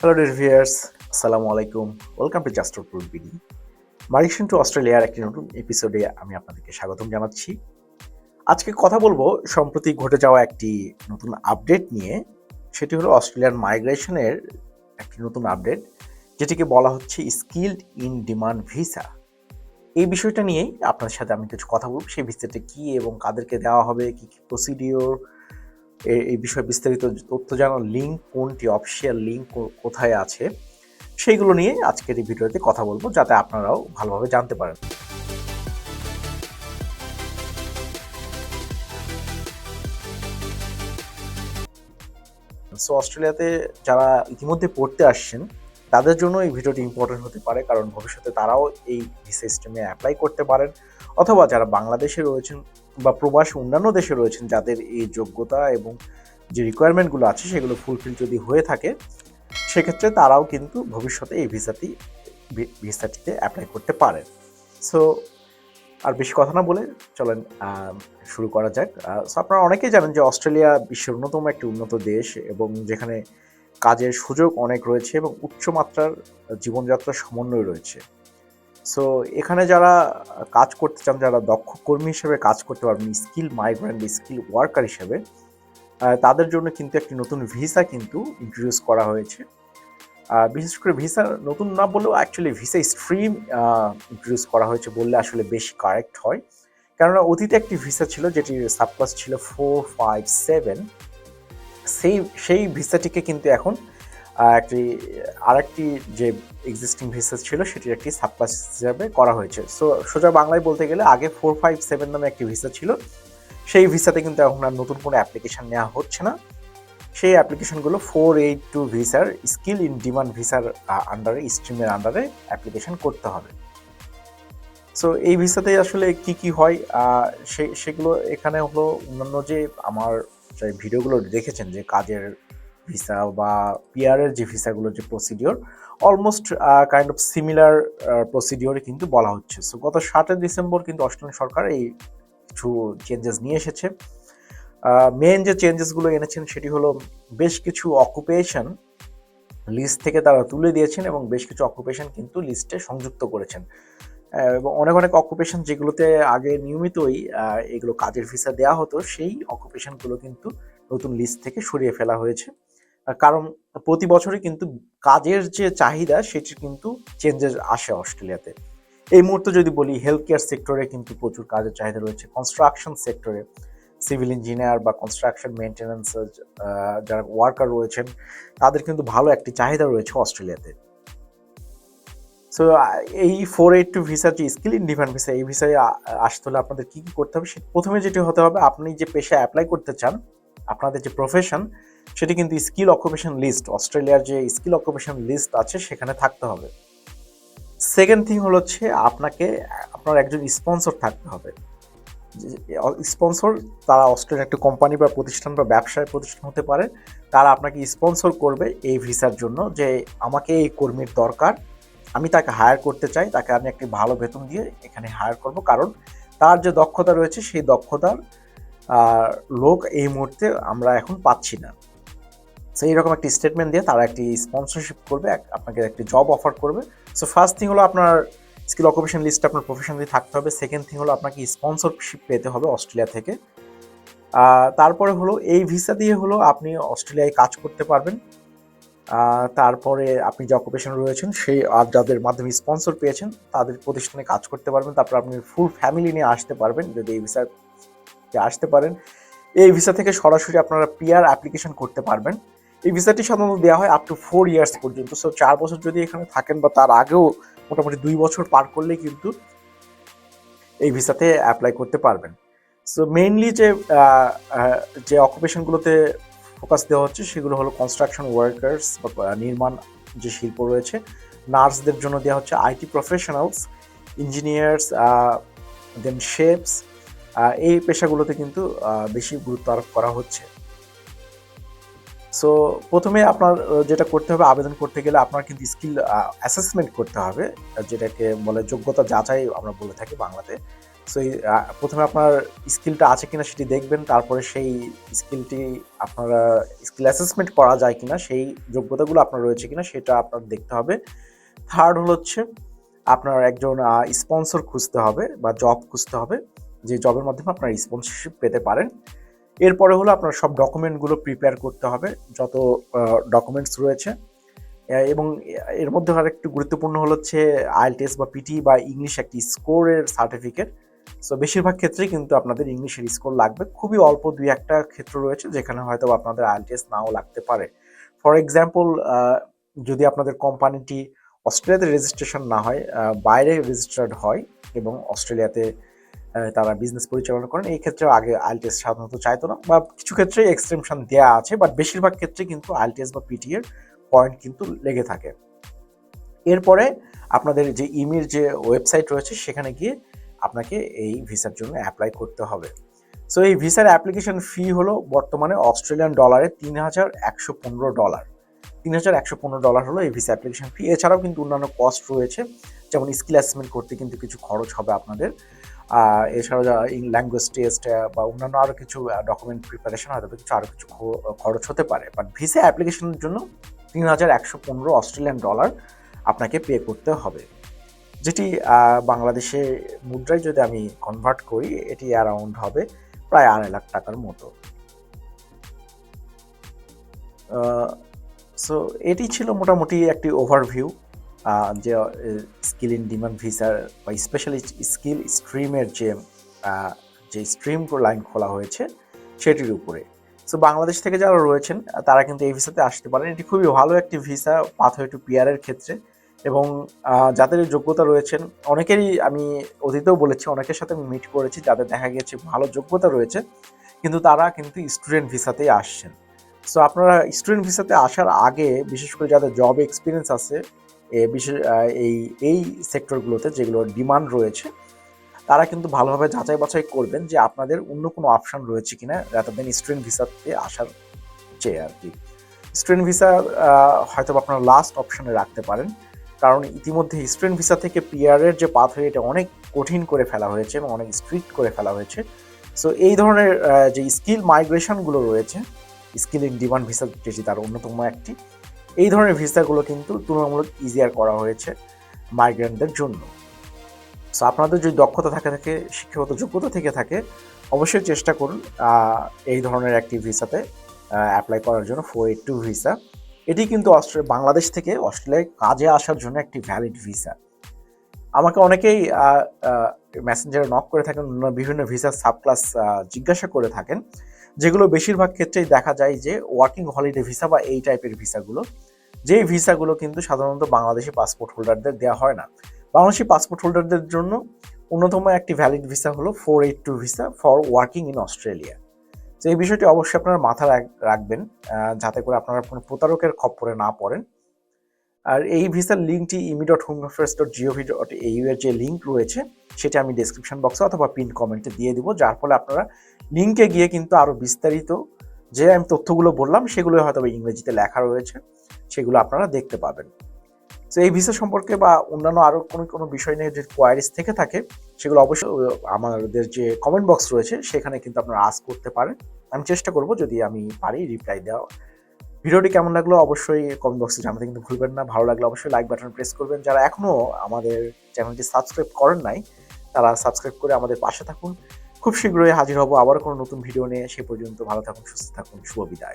Hello dear viewers আসসালামু আলাইকুম welcome to just proud BD migration to অস্ট্রেলিয়ার একটি নতুন এপিসোডে আমি আপনাদেরকে স্বাগতম জানাচ্ছি। আজকে কথা বলব সম্প্রতি ঘটে যাওয়া একটি নতুন আপডেট নিয়ে। সেটি হলো অস্ট্রেলিয়ান মাইগ্রেশনের একটি নতুন আপডেট যেটিকে বলা হচ্ছে স্কিল্ড ইন ডিমান্ড ভিসা এই বিষয়টা নিয়েই আপনার সাথে আমি কিছু কথা বলব। সেই ভিসাটা কী এবং কাদেরকে দেওয়া হবে, কী কী প্রসিডিওর এই বিষয়ে বিস্তারিত তথ্য জানার লিঙ্ক কোনটি অফিসিয়াল লিঙ্ক কোথায় আছে, সেইগুলো নিয়ে আজকের এই ভিডিওতে কথা বলব, যাতে আপনারাও ভালোভাবে জানতে পারেন। সো অস্ট্রেলিয়াতে যারা ইতিমধ্যে পড়তে আসছেন তাদের জন্য এই ভিডিওটি ইম্পর্টেন্ট হতে পারে, কারণ ভবিষ্যতে তারাও এই ভিসা সিস্টেমে অ্যাপ্লাই করতে পারেন। অথবা যারা বাংলাদেশে রয়েছেন বা প্রবাস অন্যান্য দেশে রয়েছেন, যাদের এই যোগ্যতা এবং যে রিকোয়ারমেন্টগুলো আছে, সেগুলো ফুলফিল যদি হয়ে থাকে, সেক্ষেত্রে তারাও কিন্তু ভবিষ্যতে এই ভিসাটি ভিসাটিতে অ্যাপ্লাই করতে পারেন। সো আর বেশি কথা না বলে চলেন শুরু করা যাক। সো আপনারা অনেকেই জানেন যে অস্ট্রেলিয়া বিশ্বের অন্যতম একটি উন্নত দেশ এবং যেখানে কাজের সুযোগ অনেক রয়েছে এবং উচ্চমাত্রার জীবনযাত্রার সমন্বয় রয়েছে। সো এখানে যারা কাজ করতে চান, যারা দক্ষ কর্মী হিসেবে কাজ করতে পারবেন স্কিল মাইগ্রেন্ট স্কিল ওয়ার্কার হিসেবে তাদের জন্য কিন্তু একটি নতুন ভিসা কিন্তু ইন্ট্রোডিউস করা হয়েছে। বিশেষ করে ভিসা নতুন না বলেও অ্যাকচুয়ালি ভিসা স্ট্রিম ইন্ট্রোডিউস করা হয়েছে বললে আসলে বেশি কারেক্ট হয়। কেননা অতীতে একটি ভিসা ছিল, যেটির সাবক্লাস ছিল ফোর ফাইভ সেভেন সেই সেই ভিসাটিকে কিন্তু এখন একটি, আরেকটি যে এক্সিস্টিং ভিসা ছিল সেটির একটি সাবক্লাস হিসাবে করা হয়েছে। সো সোজা বাংলায় বলতে গেলে আগে ফোর ফাইভ সেভেন নামে একটি ভিসা ছিল। সেই ভিসাতে কিন্তু এখন আর নতুন কোনো অ্যাপ্লিকেশান নেওয়া হচ্ছে না। সেই অ্যাপ্লিকেশনগুলো ফোর এইট টু ভিসার স্কিল ইন ডিমান্ড ভিসার আন্ডারে স্ট্রিমের আন্ডারে অ্যাপ্লিকেশন করতে হবে। সো এই ভিসাতে আসলে কি কি হয়? সেগুলো এখানে হলো অন্যান্য যে আমার যে ভিডিওগুলো দেখেছেন যে কাজের ভিসা বা পিআরের যে ভিসাগুলোর যে procedure almost kind of similar প্রসিডিওরে কিন্তু বলা হচ্ছে। সো গত সাতই ডিসেম্বর কিন্তু অস্ট্রেলিয়ান সরকার এই কিছু চেঞ্জেস নিয়ে এসেছে। মেন যে চেঞ্জেসগুলো এনেছেন সেটি হলো বেশ কিছু অকুপেশন লিস্ট থেকে তারা তুলে দিয়েছেন এবং বেশ কিছু অকুপেশন কিন্তু লিস্টে সংযুক্ত করেছেন। এবং অনেক অনেক অকুপেশন যেগুলোতে আগে নিয়মিতই এগুলো কাজের ভিসা দেওয়া হতো, সেই অকুপেশনগুলো কিন্তু নতুন লিস্ট থেকে সরিয়ে ফেলা হয়েছে। কারণ প্রতি বছরই কিন্তু কাজের যে চাহিদা সেটির কিন্তু চেঞ্জেস আসে অস্ট্রেলিয়াতে। এই মুহূর্তে যদি বলি হেলথ কেয়ার সেক্টরে কিন্তু প্রচুর কাজের চাহিদা রয়েছে। কনস্ট্রাকশন সেক্টরে সিভিল ইঞ্জিনিয়ার বা কনস্ট্রাকশন মেনটেন্যান্স যারা ওয়ার্কার রয়েছেন, তাদের কিন্তু ভালো একটি চাহিদা রয়েছে অস্ট্রেলিয়াতে। সো এই ফোর এইট টু ভিসা যে স্কিল ইন্ডিপেন্ডেন্ট ভিসা এই ভিসায় আসতে হলে আপনাদের কী কী করতে হবে? প্রথমে যেটি হতে হবে, আপনি যে পেশায় অ্যাপ্লাই করতে চান, আপনাদের যে প্রফেশন সেটি কিন্তু স্কিল অকুপেশন লিস্ট অস্ট্রেলিয়ার যে স্কিল অকুপেশন লিস্ট আছে, সেখানে থাকতে হবে। সেকেন্ড থিং হলো হচ্ছে, আপনাকে, আপনার একজন স্পন্সর থাকতে হবে। স্পন্সর তারা অস্ট্রেলিয়ার একটা কোম্পানি বা প্রতিষ্ঠান বা ব্যবসায় প্রতিষ্ঠান হতে পারে। তারা আপনাকে স্পন্সর করবে এই ভিসার জন্য যে, আমাকে এই কর্মীর দরকার আমি তাকে হায়ার করতে চাই, তাকে আমি একটি ভালো বেতন দিয়ে এখানে হায়ার করব। কারণ তার যে দক্ষতা রয়েছে, সেই দক্ষতার লোক এই মুহূর্তে আমরা এখন পাচ্ছি না। সেই রকম একটি স্টেটমেন্ট দিয়ে তারা একটি স্পন্সরশিপ করবে আপনাকে একটি জব অফার করবে। সো ফার্স্ট থিং হলো আপনার স্কিল অকুপেশন লিস্ট আপনার প্রফেশনালি থাকতে হবে। সেকেন্ড থিং হলো আপনাকে স্পন্সরশিপ পেতে হবে অস্ট্রেলিয়া থেকে। তারপরে হলো এই ভিসা দিয়ে হলো আপনি অস্ট্রেলিয়ায় কাজ করতে পারবেন। তারপরে আপনি যে অকুপেশন রয়েছেন, সেই আর যাদের মাধ্যমে স্পন্সর পেয়েছেন, তাদের প্রতিষ্ঠানে কাজ করতে পারবেন। তারপর আপনি ফুল ফ্যামিলি নিয়ে আসতে পারবেন, যদি এই ভিসা আসতে পারেন। এই ভিসা থেকে সরাসরি আপনারা পিআর অ্যাপ্লিকেশন করতে পারবেন। এই ভিসাটি সাধারণত দেওয়া হয় আপ টু ফোর ইয়ার্স পর্যন্ত। সো চার বছর যদি এখানে থাকেন বা তার আগেও মোটামুটি দুই বছর পার করলেই কিন্তু এই ভিসাতে অ্যাপ্লাই করতে পারবেন। সো মেইনলি যে যে অকুপেশনগুলোতে ফোকাস দেওয়া হচ্ছে সেগুলো হলো কনস্ট্রাকশন ওয়ার্কার্স বা নির্মাণ যে শিল্প রয়েছে, নার্সদের জন্য দেওয়া হচ্ছে IT professionals engineers then chefs এই পেশাগুলোতে কিন্তু বেশি গুরুত্ব আরোপ করা হচ্ছে। সো প্রথমে আপনার যেটা করতে হবে, আবেদন করতে গেলে আপনার কিন্তু স্কিল অ্যাসেসমেন্ট করতে হবে, যেটাকে বলে যোগ্যতা যাচাই আমরা বলে থাকি বাংলাতে। সো প্রথমে আপনার স্কিলটা আছে কিনা সেটি দেখবেন, তারপরে সেই স্কিলটি আপনারা স্কিল অ্যাসেসমেন্ট করা যায় কিনা, সেই যোগ্যতাগুলো আপনার রয়েছে কিনা সেটা আপনার দেখতে হবে। থার্ড হলো হচ্ছে, আপনার একজন স্পন্সর খুঁজতে হবে বা জব খুঁজতে হবে, যে জবের মাধ্যমে আপনার স্পন্সরশিপ পেতে পারেন। এরপরে হলো আপনার সব ডকুমেন্টগুলো প্রিপেয়ার করতে হবে, যত ডকুমেন্টস রয়েছে। এবং এর মধ্যে আর একটু গুরুত্বপূর্ণ হলো হচ্ছে আইএলটিএস বা পিটি বা ইংলিশ একটি স্কোরের সার্টিফিকেট সো বেশিরভাগ ক্ষেত্রেই কিন্তু আপনাদের ইংলিশের স্কোর লাগবে। খুবই অল্প দুই একটা ক্ষেত্র রয়েছে যেখানে হয়তো আপনাদের আইএলটিএস নাও লাগতে পারে। ফর এক্সাম্পল যদি আপনাদের কোম্পানিটি অস্ট্রেলিয়াতে রেজিস্ট্রেশন না হয় বাইরে রেজিস্টার্ড হয় এবং অস্ট্রেলিয়াতে তারা বিজনেস পরিচালনা করেন, এই ক্ষেত্রে আগে আইএলটিএস সাধারণত চাইতো না। বা কিছু ক্ষেত্রে এক্সটেনশন দেওয়া আছে বাট বেশিরভাগ ক্ষেত্রে কিন্তু আইএলটিএস বা পিটি এর পয়েন্ট কিন্তু লেগে থাকে। এরপরে আপনাদের যে ইমেল যে ওয়েবসাইট রয়েছে, সেখানে গিয়ে আপনাকে এই ভিসার জন্য অ্যাপ্লাই করতে হবে। সো এই ভিসার অ্যাপ্লিকেশন ফি হলো বর্তমানে অস্ট্রেলিয়ান ডলারে তিন হাজার একশো পনেরো ডলার তিন হাজার একশো পনেরো ডলার হলো এই ভিসা অ্যাপ্লিকেশন ফি এছাড়াও কিন্তু অন্যান্য কস্ট রয়েছে, যেমন স্কিল অ্যাসেসমেন্ট করতে কিন্তু কিছু খরচ হবে আপনাদের। এছাড়াও ল্যাঙ্গুয়েজ টেস্ট বা অন্যান্য আরও কিছু ডকুমেন্ট প্রিপারেশন হয়তো কিছু আরও কিছু খরচ হতে পারে। বাট ভিসা অ্যাপ্লিকেশনের জন্য তিন হাজার একশো পনেরো অস্ট্রেলিয়ান ডলার আপনাকে পে করতে হবে। যেটি বাংলাদেশে মুদ্রায় যদি আমি কনভার্ট করি, এটি অ্যারাউন্ড হবে প্রায় আড়াই লাখ টাকার মতো। সো এটি ছিল মোটামুটি একটি ওভারভিউ যে স্কিল ইন ডিমান্ড ভিসার বা স্পেশালি স্কিল স্ট্রিমের যে যে স্ট্রিম লাইন খোলা হয়েছে, সেটির উপরে। সো বাংলাদেশ থেকে যারা রয়েছেন, তারা কিন্তু এই ভিসাতে আসতে পারেন। এটি খুবই ভালো একটি ভিসা পাথওয়ে টু পিয়ারের ক্ষেত্রে। এবং যাদের যোগ্যতা রয়েছেন, অনেকেরই আমি অতীতেও বলেছি, অনেকের সাথে আমি মিট করেছি যাদের দেখা গেছে ভালো যোগ্যতা রয়েছে, কিন্তু তারা কিন্তু স্টুডেন্ট ভিসাতেই আসছেন। সো আপনারা স্টুডেন্ট ভিসাতে আসার আগে, বিশেষ করে যাদের জব এক্সপিরিয়েন্স আছে বিশেষ এই এই সেক্টরগুলোতে যেগুলো ডিমান্ড রয়েছে, তারা কিন্তু ভালোভাবে যাচাই বাছাই করবেন যে আপনাদের অন্য কোনো অপশান রয়েছে কিনা রাতার দেন স্টুডেন্ট ভিসাতে আসার চেয়ে আর কি। স্টুডেন্ট ভিসা হয়তো আপনারা লাস্ট অপশানে রাখতে পারেন। কারণ ইতিমধ্যে স্টুডেন্ট ভিসা থেকে পিআরের যে পাথওয়ে এটা অনেক কঠিন করে ফেলা হয়েছে এবং অনেক স্ট্রিক্ট করে ফেলা হয়েছে। সো এই ধরনের যে স্কিল মাইগ্রেশনগুলো রয়েছে স্কিল ইন ডিমান্ড ভিসা যেটি তার অন্যতম একটি, এই ধরনের ভিসাগুলো কিন্তু তুলনামূলক ইজিয়ার করা হয়েছে মাইগ্রেন্টদের জন্য। সো আপনাদের যদি দক্ষতা থাকে থাকে, শিক্ষাগত যোগ্যতা থেকে থাকে, অবশ্যই চেষ্টা করুন এই ধরনের একটি ভিসাতে অ্যাপ্লাই করার জন্য ফোর এইট টু ভিসা এটি কিন্তু অস্ট্রেলিয়া বাংলাদেশ থেকে অস্ট্রেলিয়ায় কাজে আসার জন্য একটি ভ্যালিড ভিসা আমাকে অনেকেই মেসেঞ্জারে নক করে থাকেন বিভিন্ন ভিসা সাব ক্লাস জিজ্ঞাসা করে থাকেন, যেগুলো বেশিরভাগ ক্ষেত্রেই দেখা যায় যে ওয়ার্কিং হলিডে ভিসা বা এই টাইপের ভিসাগুলো যেই ভিসাগুলো কিন্তু সাধারণত বাংলাদেশি পাসপোর্ট হোল্ডারদের দেওয়া হয় না। বাংলাদেশি পাসপোর্ট হোল্ডারদের জন্য অন্যতম একটি ভ্যালিড ভিসা হলো four eight two visa for working in Australia তো এই বিষয়টি অবশ্যই আপনারা মাথায় রাখ- রাখবেন যাতে করে আপনারা কোনো প্রতারকের খপ্পরে না পড়েন। আর এই ভিসার লিঙ্কটি immi dot home affairs dot G O V dot A U এর যে লিঙ্ক রয়েছে, সেটা আমি ডিসক্রিপশন বক্সে অথবা পিন কমেন্টে দিয়ে দিব, যার ফলে আপনারা লিঙ্কে গিয়ে কিন্তু আরও বিস্তারিত যে আমি তথ্যগুলো বললাম সেগুলো হয়তো ইংরেজিতে লেখা রয়েছে, সেগুলো আপনারা দেখতে পাবেন। তো এই ভিসা সম্পর্কে বা অন্যান্য আরও কোনো কোনো বিষয় নিয়ে যে কোয়ারিজ থেকে থাকে, সেগুলো অবশ্যই আমাদের যে কমেন্ট বক্স রয়েছে, সেখানে কিন্তু আপনারা আস করতে পারেন। আমি চেষ্টা করব যদি আমি পারি রিপ্লাই দেওয়া। ভিডিওটি কেমন লাগল অবশ্যই কমেন্ট বক্সে জানাতে কিন্তু ভুলবেন না। ভালো লাগলে অবশ্যই লাইক বাটন প্রেস করবেন। যারা এখনও আমাদের চ্যানেলটি সাবস্ক্রাইব করেন নাই, তারা সাবস্ক্রাইব করে আমাদের পাশে থাকুন। খুব শীঘ্রই হাজির হব আবার কোনো নতুন ভিডিও নিয়ে। সে পর্যন্ত ভালো থাকুন, সুস্থ থাকুন, শুভ বিদায়।